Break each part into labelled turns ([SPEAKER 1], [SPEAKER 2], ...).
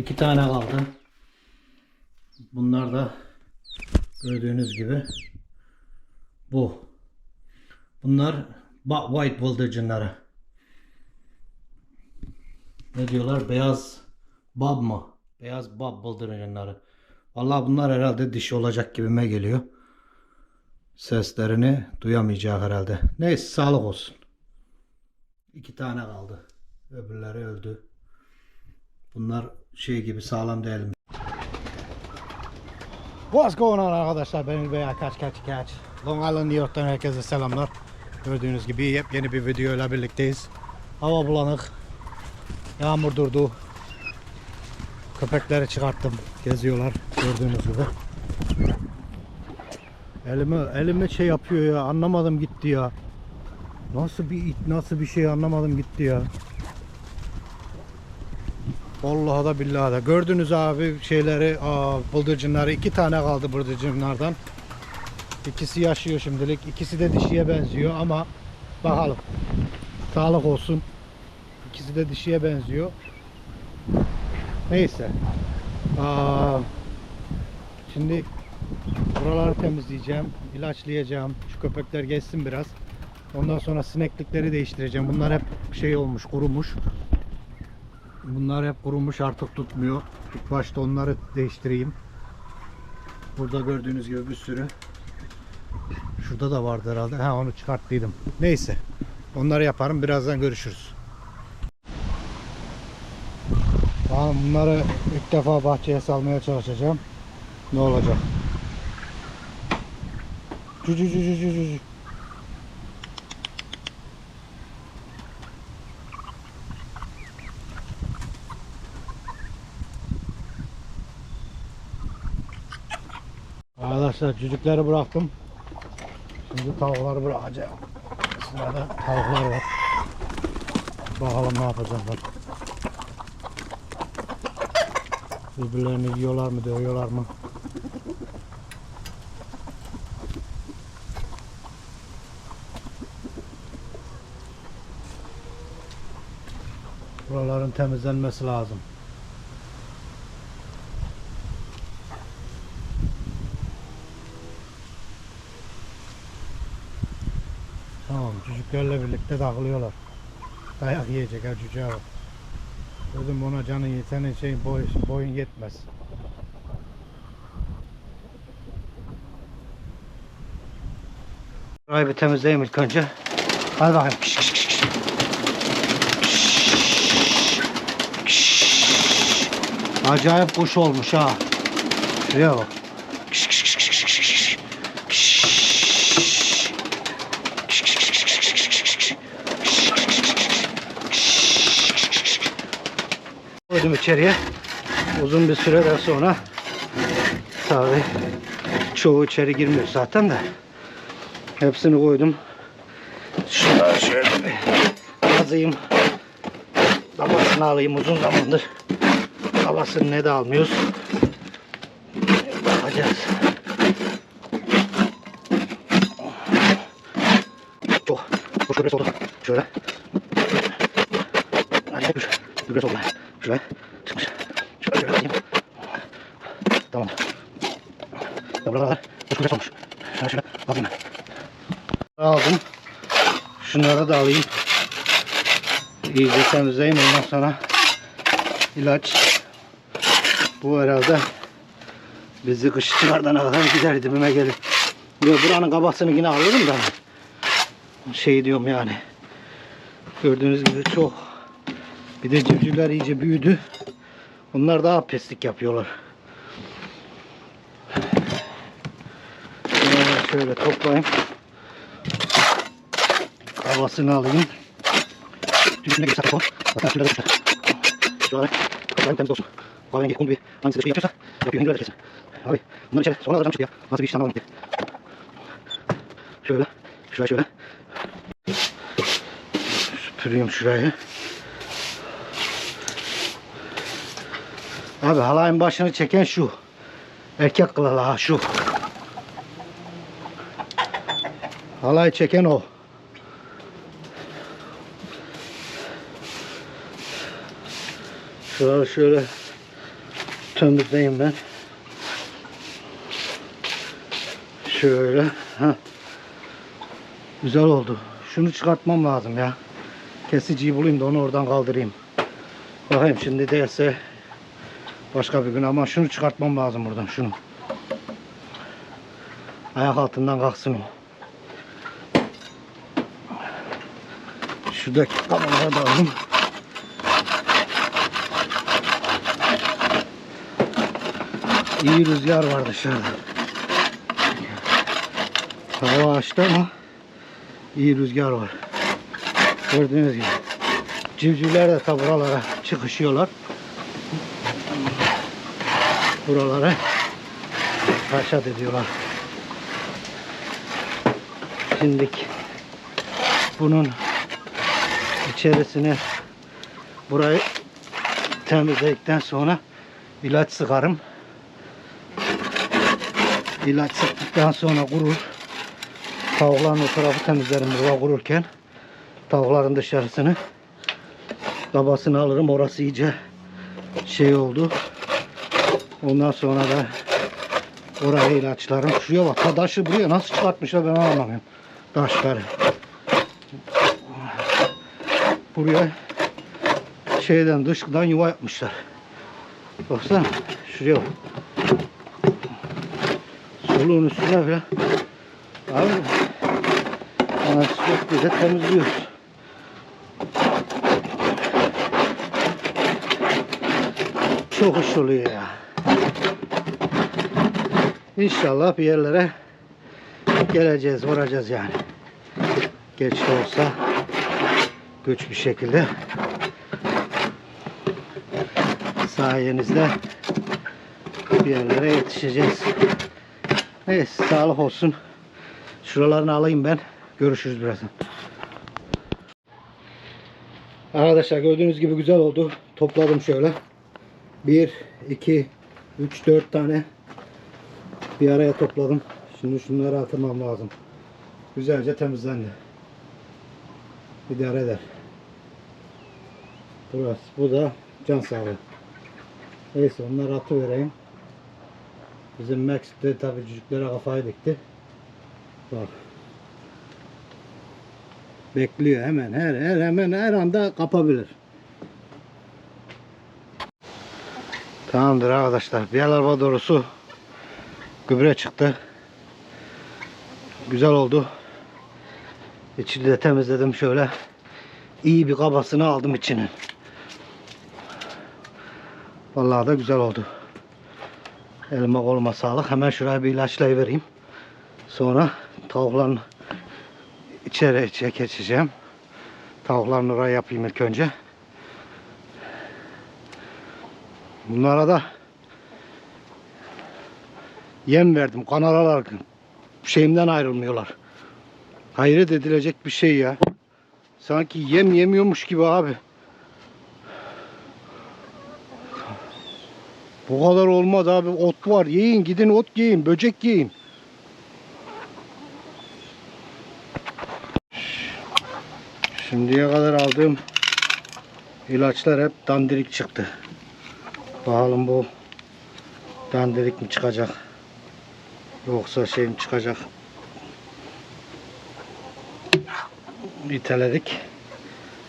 [SPEAKER 1] İki tane kaldı. Bunlar da gördüğünüz gibi bu. Bunlar white bıldırcınları. Ne diyorlar? Beyaz bab mı? Beyaz bab bıldırcınları. Vallahi bunlar herhalde dişi olacak gibime geliyor. Seslerini duyamayacak herhalde. Neyse sağlık olsun. İki tane kaldı. Öbürleri öldü. Bunlar şey gibi sağlam değil mi? What's going on arkadaşlar? Ben İlbey Kaç Kaç Kaç. Long Island New York'tan herkese selamlar. Gördüğünüz gibi yepyeni bir video ile birlikteyiz. Hava bulanık. Yağmur durdu. Köpekleri çıkarttım. Geziyorlar gördüğünüz gibi. Elime elime şey yapıyor ya. Anlamadım gitti ya. Nasıl bir it, nasıl bir şey anlamadım gitti ya. Vallahi da billahi da. Gördünüz abi şeyleri, aa, bıldırcınları. iki tane kaldı bıldırcınlardan. İkisi yaşıyor şimdilik. İkisi de dişiye benziyor ama bakalım. Sağlık olsun. İkisi de dişiye benziyor. Neyse. Aa, şimdi buraları temizleyeceğim. ilaçlayacağım. Şu köpekler geçsin biraz. Ondan sonra sineklikleri değiştireceğim. Bunlar hep şey olmuş, kurumuş. Bunlar hep kurumuş artık tutmuyor. İlk başta onları değiştireyim. Burada gördüğünüz gibi bir sürü. Şurada da vardı herhalde. Ha onu çıkarttıydım. Neyse. Onları yaparım. Birazdan görüşürüz. Tamam bunları ilk defa bahçeye salmaya çalışacağım. Ne olacak? Cü Arkadaşlar cücükleri bıraktım. Şimdi tavukları bırakacağım. Sırada tavuklar var. Bakalım ne yapacaklar. Birbirlerini yiyorlar mı, dövüyorlar mı? Buraların temizlenmesi lazım. Tamam, takılıyorlar. Dayak yiyecek ha cüce bak. Dedim ona canın ye- senin şey boy, boyun yetmez. Burayı bir temizleyeyim ilk önce. Hadi bakayım. Kış, kış, kış, kış. Acayip kuş olmuş ha. Şuraya bak. Kış, kış, kış, kış. Koydum içeriye. Uzun bir süreden sonra tabi çoğu içeri girmiyor zaten de hepsini koydum. Şunları şöyle kazıyım. Kabasını alayım uzun zamandır. Kabasını ne de almıyoruz. Bakacağız. Çok. Şöyle oldu. Şöyle. Hadi hep gübre oldu. Şöyle. Çıkmış. Şöyle şöyle alayım. Tamam. Ya buralar boş gübre olmuş. Şöyle şöyle alayım ben. Aldım. Şunları da alayım. İyice temizleyeyim ondan sonra ilaç. Bu herhalde bizi kış çıkardana kadar gider dibime gelir. Yo, buranın kabasını yine alırım da şey diyorum yani. Gördüğünüz gibi çok. Bir de civcivler iyice büyüdü. Onlar daha peslik yapıyorlar. Şöyle toplayayım. Havasını alayım. Üstüne bir sakın. Zaten şöyle düşer. Şöyle kapatayım temiz olsun. Kahverengi kum bir hangisi de şey yapıyorsa yapıyor. Hindiler de kesin. Abi bunları içeri sonra alacağım çıktı ya. Nasıl bir iş anlamadım ki. Şöyle. Şuraya şöyle. Süpüreyim şurayı. Abi halayın başını çeken şu. Erkek kılalı ha şu. Halayı çeken o. Şuraları şöyle temizleyeyim ben. Şöyle. Ha. Güzel oldu. Şunu çıkartmam lazım ya. Kesiciyi bulayım da onu oradan kaldırayım. Bakayım şimdi değilse başka bir gün ama şunu çıkartmam lazım buradan şunu. Ayak altından kalksın o. Şuradaki kameraları da alayım. İyi rüzgar var dışarıda. Hava açtı ama iyi rüzgar var. Gördüğünüz gibi. Civcivler de tabi buralara çıkışıyorlar. Buralara haşat ediyorlar. Şimdilik bunun içerisine burayı temizledikten sonra ilaç sıkarım. İlaç sıktıktan sonra kurur. Tavukların o tarafı temizlerim burada kururken. Tavukların dışarısını kabasını alırım. Orası iyice şey oldu. Ondan sonra da oraya ilaçlarım. Şuraya bak. ta Taşı buraya nasıl çıkartmışlar ben anlamıyorum. Taşları. Buraya şeyden dışkıdan yuva yapmışlar. Baksana şuraya bak. Soluğun üstüne bile. Abi ana sürekli de temizliyoruz. Çok hoş oluyor ya. İnşallah bir yerlere geleceğiz, varacağız yani. Geç de olsa güç bir şekilde sayenizde bir yerlere yetişeceğiz. Neyse sağlık olsun. Şuralarını alayım ben. Görüşürüz birazdan. Arkadaşlar gördüğünüz gibi güzel oldu. Topladım şöyle. 1, 2, 3, 4 tane bir araya topladım. Şimdi şunları atmam lazım. Güzelce temizlendi. İdare eder. Burası. Bu da can sağlığı. Neyse onları atıvereyim. Bizim Max de tabii çocuklara kafayı dikti. Bak. Bekliyor hemen her, her hemen her anda kapabilir. Tamamdır arkadaşlar. Bir araba doğrusu gübre çıktı. Güzel oldu. İçini de temizledim şöyle. İyi bir kabasını aldım içinin. Vallahi da güzel oldu. Elime koluma sağlık. Hemen şuraya bir ilaçlayıvereyim. Sonra tavukların içeri içe geçeceğim. Tavukların oraya yapayım ilk önce. Bunlara da yem verdim. Kanaralar şeyimden ayrılmıyorlar. Hayret edilecek bir şey ya. Sanki yem yemiyormuş gibi abi. Bu kadar olmaz abi. Ot var. Yiyin gidin ot yiyin. Böcek yiyin. Şimdiye kadar aldığım ilaçlar hep dandirik çıktı. Bakalım bu dandirik mi çıkacak? Yoksa şey mi çıkacak? İteledik.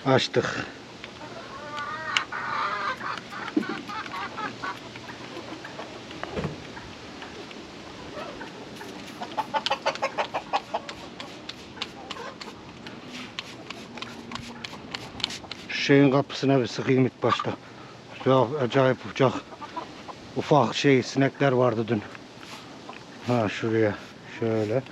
[SPEAKER 1] Açtık. Şeyin kapısına bir sıkayım ilk başta. Ya acayip uçak. Ufak şey sinekler vardı dün. Ha şuraya. Şöyle.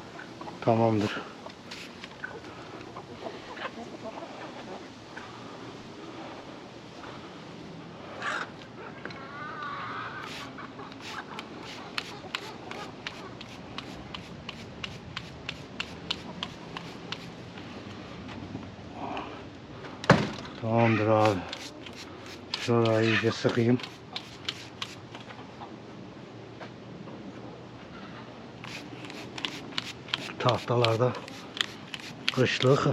[SPEAKER 1] Tamamdır abi. Şurayı iyice sıkayım. Tahtalarda kışlık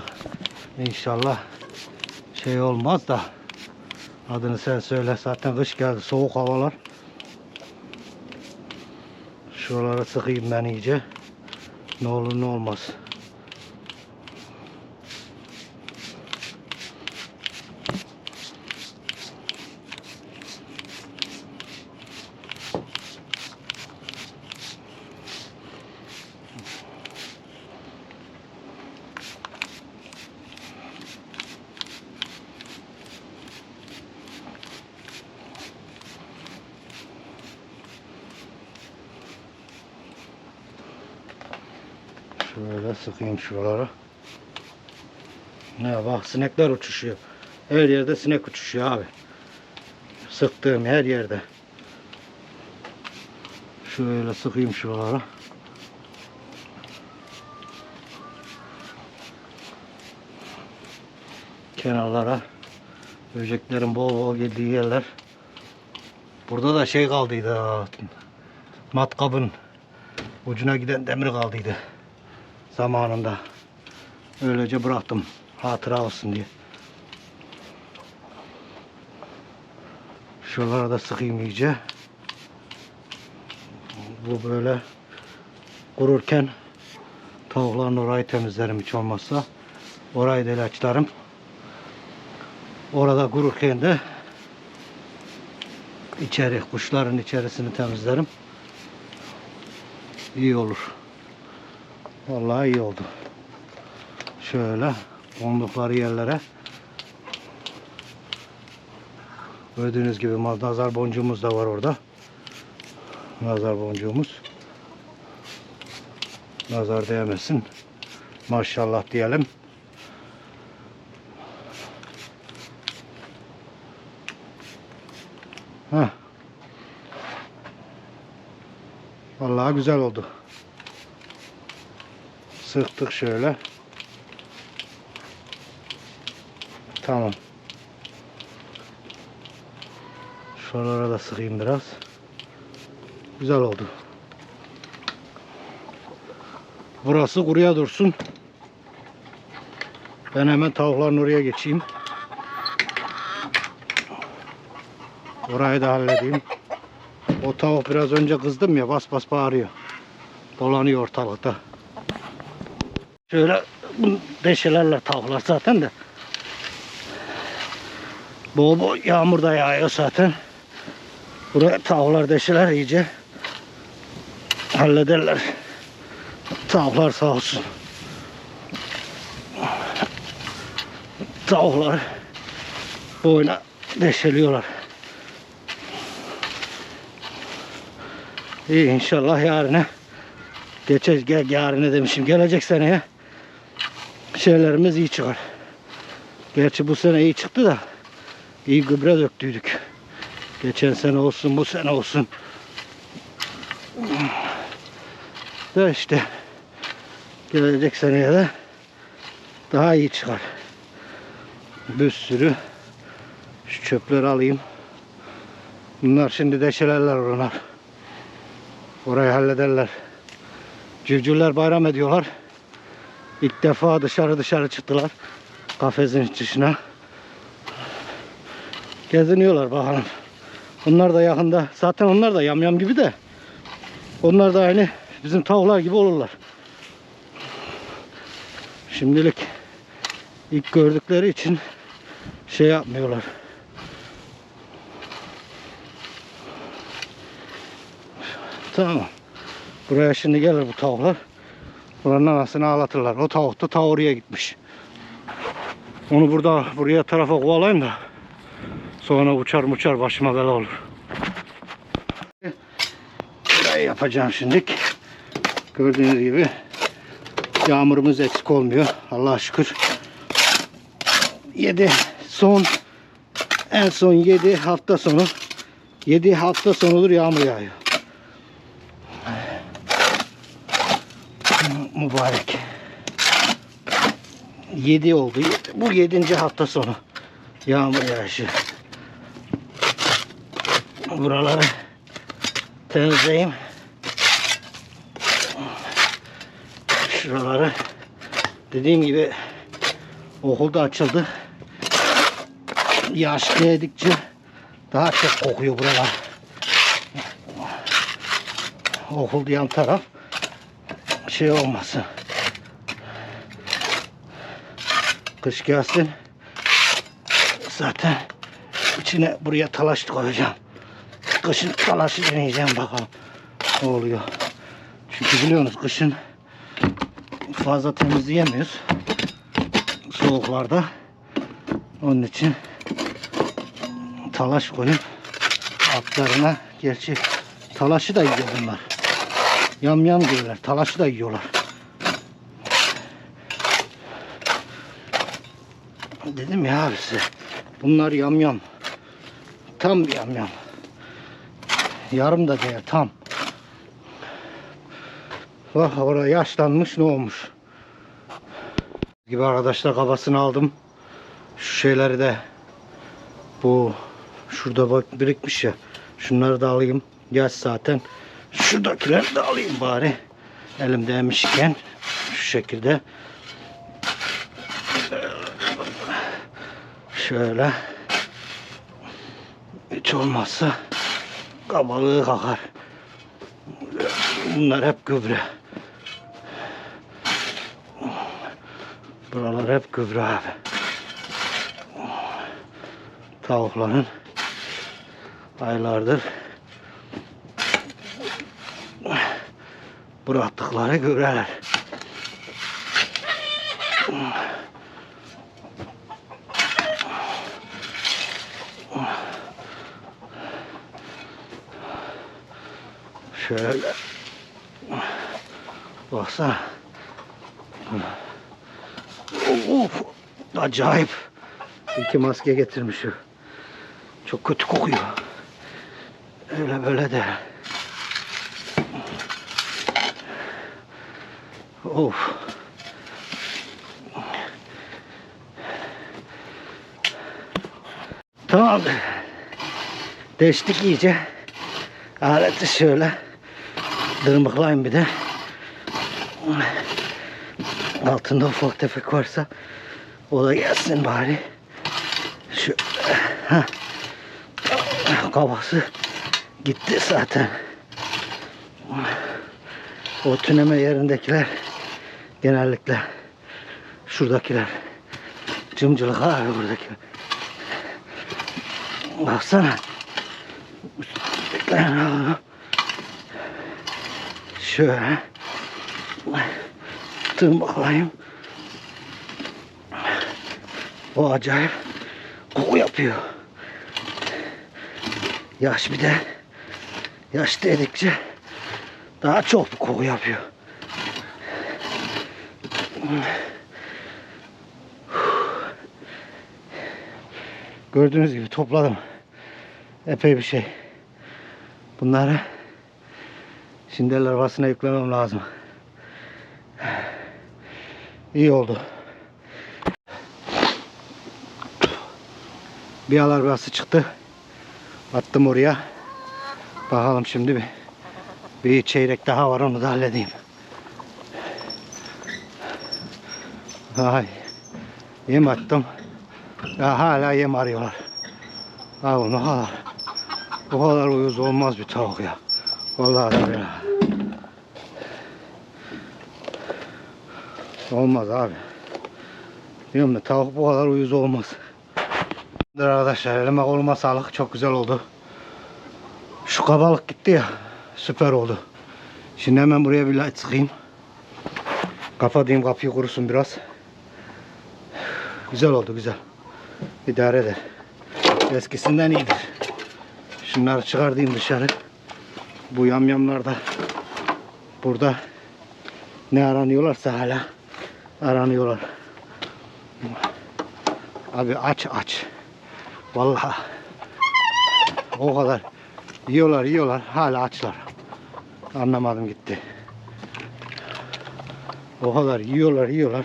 [SPEAKER 1] inşallah şey olmaz da adını sen söyle zaten kış geldi soğuk havalar Şuralara sıkayım ben iyice. Ne olur ne olmaz. Sıkayım şuralara. Ne bak sinekler uçuşuyor. Her yerde sinek uçuşuyor abi. Sıktığım her yerde. Şöyle sıkayım şuralara. Kenarlara. Böceklerin bol bol geldiği yerler. Burada da şey kaldıydı. Matkabın ucuna giden demir kaldıydı zamanında. Öylece bıraktım hatıra olsun diye. Şuralara da sıkayım iyice. Bu böyle kururken tavukların orayı temizlerim hiç olmazsa. Orayı da ilaçlarım. Orada kururken de içeri, kuşların içerisini temizlerim. İyi olur. Vallahi iyi oldu. Şöyle kondukları yerlere gördüğünüz gibi nazar boncuğumuz da var orada. Nazar boncuğumuz. Nazar değmesin. Maşallah diyelim. Heh. Vallahi güzel oldu. Sıktık şöyle. Tamam. Şuralara da sıkayım biraz. Güzel oldu. Burası kuruya dursun. Ben hemen tavukların oraya geçeyim. Orayı da halledeyim. O tavuk biraz önce kızdım ya bas bas bağırıyor. Dolanıyor ortalıkta. Şöyle bu deşelerler tavuklar zaten de. Bol bol yağmur da yağıyor zaten. Buraya tavuklar deşeler iyice hallederler. Tavuklar sağ olsun. Tavuklar boyuna deşeliyorlar. İyi inşallah yarına geçer gel yarına demişim gelecek seneye şeylerimiz iyi çıkar. Gerçi bu sene iyi çıktı da iyi gübre döktüydük. Geçen sene olsun bu sene olsun. Da işte gelecek seneye de daha iyi çıkar. Bir sürü şu çöpleri alayım. Bunlar şimdi deşelerler onlar. Orayı hallederler. Civcivler bayram ediyorlar. İlk defa dışarı dışarı çıktılar. Kafesin dışına. Geziniyorlar bakalım. Onlar da yakında. Zaten onlar da yamyam gibi de. Onlar da aynı bizim tavuklar gibi olurlar. Şimdilik ilk gördükleri için şey yapmıyorlar. Tamam. Buraya şimdi gelir bu tavuklar. Buranın anasını ağlatırlar. O tavuk da ta oraya gitmiş. Onu burada buraya tarafa kovalayayım da sonra uçar uçar başıma bela olur. Burayı yapacağım şimdi. Gördüğünüz gibi yağmurumuz eksik olmuyor. Allah'a şükür. 7 son en son 7 hafta sonu 7 hafta sonudur yağmur yağıyor. Mübarek. 7 oldu. Bu 7. hafta sonu. Yağmur yağışı. Buraları temizleyeyim. Şuraları dediğim gibi okulda açıldı. Yaş geldikçe daha çok kokuyor buralar. okul yan taraf şey olmasın. Kış gelsin. Zaten içine buraya talaş koyacağım. Kışın talaşı deneyeceğim bakalım. Ne oluyor. Çünkü biliyorsunuz kışın fazla temizleyemiyoruz. Soğuklarda. Onun için talaş koyup altlarına gerçi talaşı da yiyor bunlar. Yam yam diyorlar. Talaşı da yiyorlar. Dedim ya abi size. Bunlar yam yam. Tam yam yam. Yarım da değil tam. Bak orada yaşlanmış ne olmuş. Gibi arkadaşlar kafasını aldım. Şu şeyleri de bu şurada bak birikmiş ya. Şunları da alayım. Yaş zaten. Şuradakileri de alayım bari. Elimdeymişken şu şekilde. Şöyle. Hiç olmazsa kabalığı kakar. Bunlar hep gübre. Buralar hep gübre abi. Tavukların aylardır bıraktıkları gübreler. Şöyle baksana. Of, acayip. İki maske getirmişim. Çok kötü kokuyor. Öyle böyle de. Of. Tamam. Deştik iyice. Aleti şöyle. Dırmıklayın bir de. Altında ufak tefek varsa o da gelsin bari. Şu ha. Kafası gitti zaten. O tüneme yerindekiler genellikle şuradakiler cımcılık abi buradakiler. Baksana. Şöyle tırmıklayayım. O acayip koku yapıyor. Yaş bir de yaş dedikçe daha çok koku yapıyor. Gördüğünüz gibi topladım. Epey bir şey. Bunları Şinderler arabasına yüklemem lazım. İyi oldu. Bir alar çıktı. Attım oraya. Bakalım şimdi bir, bir çeyrek daha var onu da halledeyim. Ay. Yem attım. Ya hala yem arıyorlar. Ha bunu kadar. Bu kadar uyuz olmaz bir tavuk ya. Vallahi de billahi. Olmaz abi. Diyorum da tavuk bu kadar uyuz olmaz. Arkadaşlar elime koluma sağlık. Çok güzel oldu. Şu kabalık gitti ya. Süper oldu. Şimdi hemen buraya bir light sıkayım. Kapatayım kapıyı kurusun biraz. Güzel oldu güzel. İdare eder. Eskisinden iyidir. Şunları çıkardayım dışarı. Bu yamyamlar da burada ne aranıyorlarsa hala aranıyorlar. Abi aç aç. Vallahi o kadar yiyorlar yiyorlar hala açlar. Anlamadım gitti. O kadar yiyorlar yiyorlar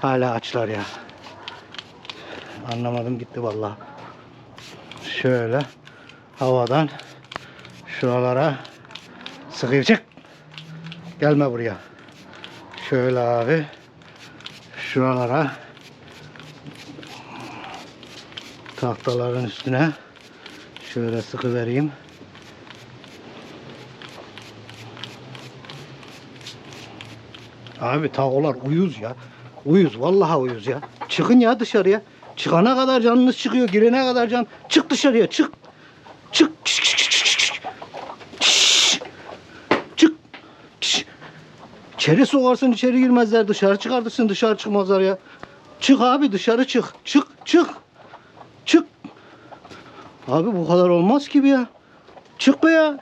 [SPEAKER 1] hala açlar ya. Anlamadım gitti vallahi. Şöyle havadan şuralara sıkayım çık. Gelme buraya. Şöyle abi şuralara tahtaların üstüne şöyle sıkı vereyim. Abi tağolar uyuz ya. Uyuz vallahi uyuz ya. Çıkın ya dışarıya. Çıkana kadar canınız çıkıyor. Girene kadar can. Çık dışarıya çık. Çık. Şş, şş, şş. Şş. Çık. Şş. İçeri sokarsın içeri girmezler. Dışarı çıkartırsın dışarı çıkmazlar ya. Çık abi dışarı çık. Çık çık. Çık. Abi bu kadar olmaz gibi ya. Çık be ya.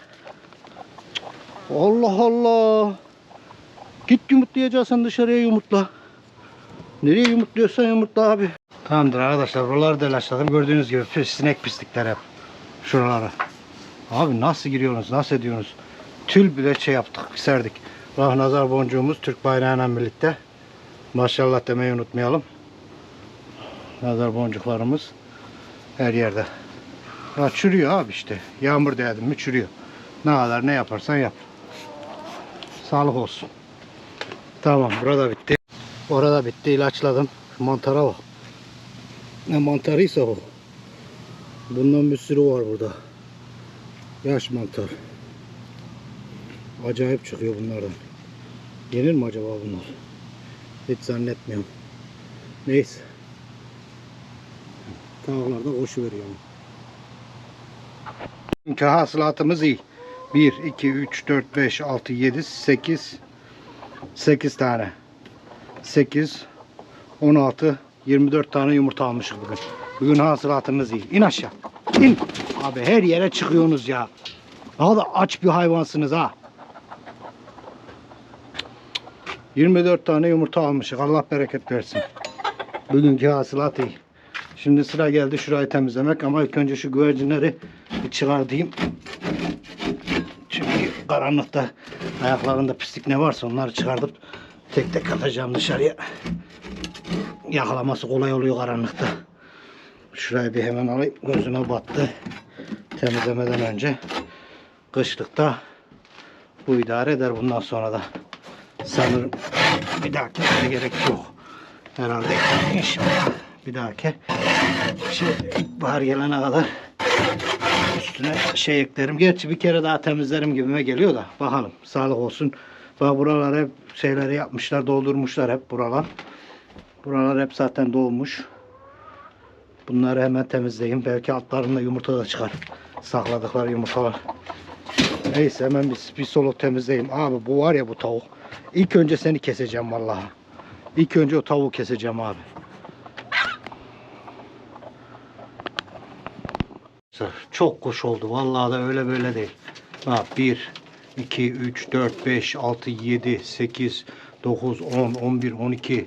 [SPEAKER 1] Allah Allah. Git yumurtlayacaksın dışarıya yumurtla. Nereye yumurtluyorsan yumurtla abi. Tamamdır arkadaşlar buraları da. Gördüğünüz gibi pis, sinek pislikler hep. Şuralara. Abi nasıl giriyorsunuz nasıl ediyorsunuz? Tül bile şey yaptık serdik. Bak nazar boncuğumuz Türk bayrağıyla birlikte. Maşallah demeyi unutmayalım. Nazar boncuklarımız her yerde. Ya çürüyor abi işte. Yağmur değdi mi çürüyor. Ne kadar ne yaparsan yap. Sağlık olsun. Tamam burada bitti. Orada bitti ilaçladım. Mantara bak. Ne mantarıysa o. Bundan bir sürü var burada. Yaş mantar. Acayip çıkıyor bunlardan. Yenir mi acaba bunlar? Hiç zannetmiyorum. Neyse. Tavuklar da koşu veriyor. Çünkü hasılatımız iyi. 1, 2, 3, 4, 5, 6, 7, 8 8 tane. 8 16 24 tane yumurta almışız bugün. Bugün hasılatımız iyi. İn aşağı. İn. Abi her yere çıkıyorsunuz ya. Daha da aç bir hayvansınız ha. 24 tane yumurta almışız. Allah bereket versin. Bugünkü hasılat iyi. Şimdi sıra geldi şurayı temizlemek ama ilk önce şu güvercinleri bir çıkartayım. Çünkü karanlıkta ayaklarında pislik ne varsa onları çıkartıp tek tek atacağım dışarıya. Yakalaması kolay oluyor karanlıkta. Şurayı bir hemen alayım. Gözüme battı. Temizlemeden önce. Kışlıkta bu idare eder bundan sonra da. Sanırım bir dahaki gerek yok. Herhalde inşallah bir dahaki şey bahar gelene kadar üstüne şey eklerim. Gerçi bir kere daha temizlerim gibime geliyor da bakalım sağlık olsun. Bak buralar hep şeyleri yapmışlar doldurmuşlar hep buralar. Buralar hep zaten dolmuş. Bunları hemen temizleyeyim. Belki altlarında yumurta da çıkar. Sakladıkları yumurtalar. Neyse hemen bir, bir solo temizleyeyim. Abi bu var ya bu tavuk. İlk önce seni keseceğim vallahi. İlk önce o tavuğu keseceğim abi. Çok kuş oldu. Vallahi da öyle böyle değil. Bak 1, 2, 3, 4, 5, 6, 7, 8, 9, 10, 11, 12,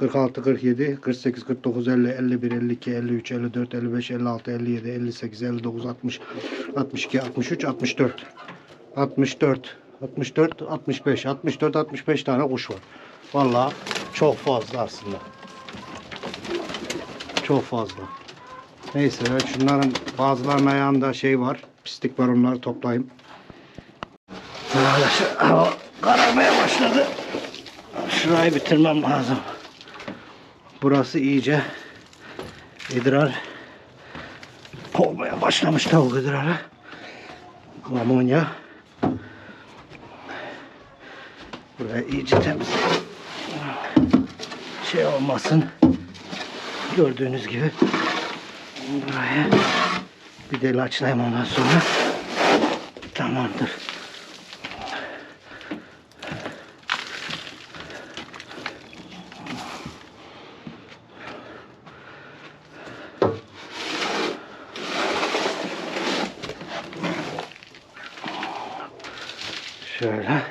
[SPEAKER 1] 46, 47, 48, 49, 50, 51, 52, 53, 54, 55, 56, 57, 58, 59, 60, 62, 63, 64, 64, 64, 65, 64, 65 tane kuş var. Vallahi çok fazla aslında. Çok fazla. Neyse ben şunların bazılarının ayağında şey var. Pislik var onları toplayayım. Arkadaşlar hava kararmaya başladı. Şurayı bitirmem lazım. Burası iyice idrar olmaya başlamış tavuk idrarı. Amonya. Burayı iyice temizleyelim. Şey olmasın. Gördüğünüz gibi buraya bir de ilaçlayayım ondan sonra. Tamamdır. Şöyle.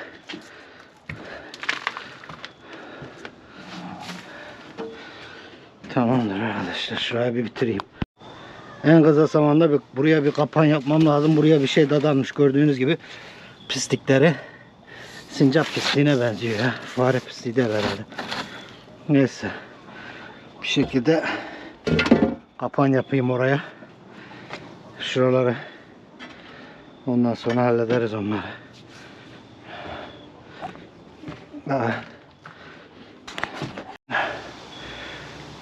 [SPEAKER 1] Tamamdır arkadaşlar. Şurayı bir bitireyim. En kısa zamanda bir, buraya bir kapan yapmam lazım. Buraya bir şey dadanmış gördüğünüz gibi. Pislikleri. Sincap pisliğine benziyor ya. Fare pisliği de herhalde. Neyse. Bir şekilde kapan yapayım oraya. Şuraları. Ondan sonra hallederiz onları. Ah.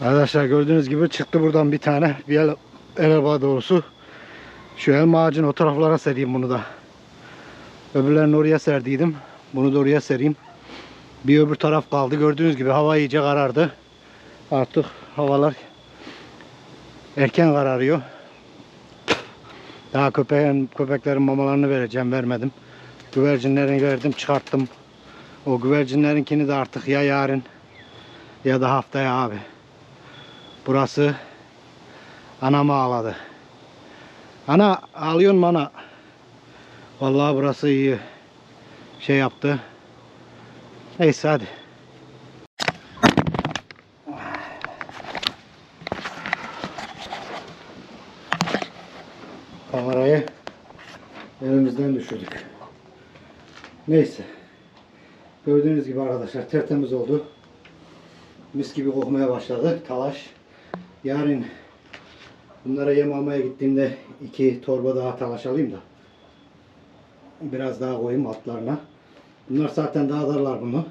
[SPEAKER 1] Arkadaşlar gördüğünüz gibi çıktı buradan bir tane. Bir el, el araba doğrusu. Şu elma ağacın o taraflara sereyim bunu da. Öbürlerini oraya serdiydim. Bunu da oraya sereyim. Bir öbür taraf kaldı. Gördüğünüz gibi hava iyice karardı. Artık havalar erken kararıyor. Daha köpeğin, köpeklerin mamalarını vereceğim. Vermedim. Güvercinlerini verdim. Çıkarttım. O güvercinlerinkini de artık ya yarın ya da haftaya abi. Burası anamı ağladı. Ana ağlıyorsun mu ana? Vallahi burası iyi şey yaptı. Neyse hadi. Kamerayı elimizden düşürdük. Neyse. Gördüğünüz gibi arkadaşlar tertemiz oldu. Mis gibi kokmaya başladı talaş. Yarın bunlara yem almaya gittiğimde iki torba daha talaş alayım da. Biraz daha koyayım altlarına. Bunlar zaten dağıtırlar bunu.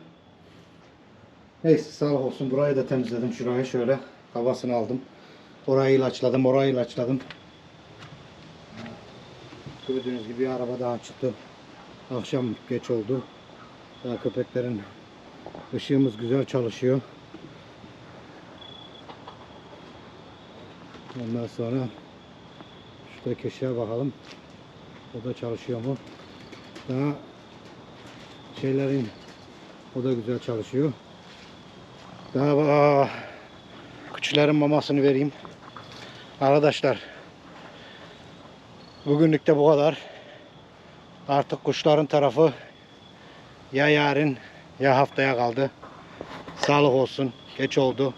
[SPEAKER 1] Neyse sağlık olsun. Burayı da temizledim. Şurayı şöyle havasını aldım. Orayı ilaçladım. Orayı ilaçladım. Gördüğünüz gibi araba daha çıktı. Akşam geç oldu. Daha köpeklerin ışığımız güzel çalışıyor. Ondan sonra şurada köşeye bakalım. O da çalışıyor mu? Daha şeylerin o da güzel çalışıyor. Daha aa, küçüklerin mamasını vereyim. Arkadaşlar bugünlük de bu kadar. Artık kuşların tarafı ya yarın ya haftaya kaldı. Sağlık olsun. Geç oldu.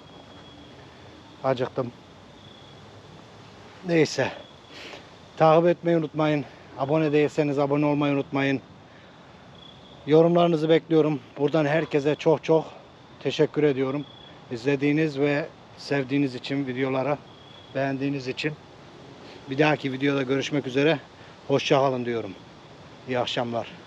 [SPEAKER 1] Acıktım. Neyse. Takip etmeyi unutmayın. Abone değilseniz abone olmayı unutmayın. Yorumlarınızı bekliyorum. Buradan herkese çok çok teşekkür ediyorum. İzlediğiniz ve sevdiğiniz için videolara beğendiğiniz için. Bir dahaki videoda görüşmek üzere. Hoşça kalın diyorum. İyi akşamlar.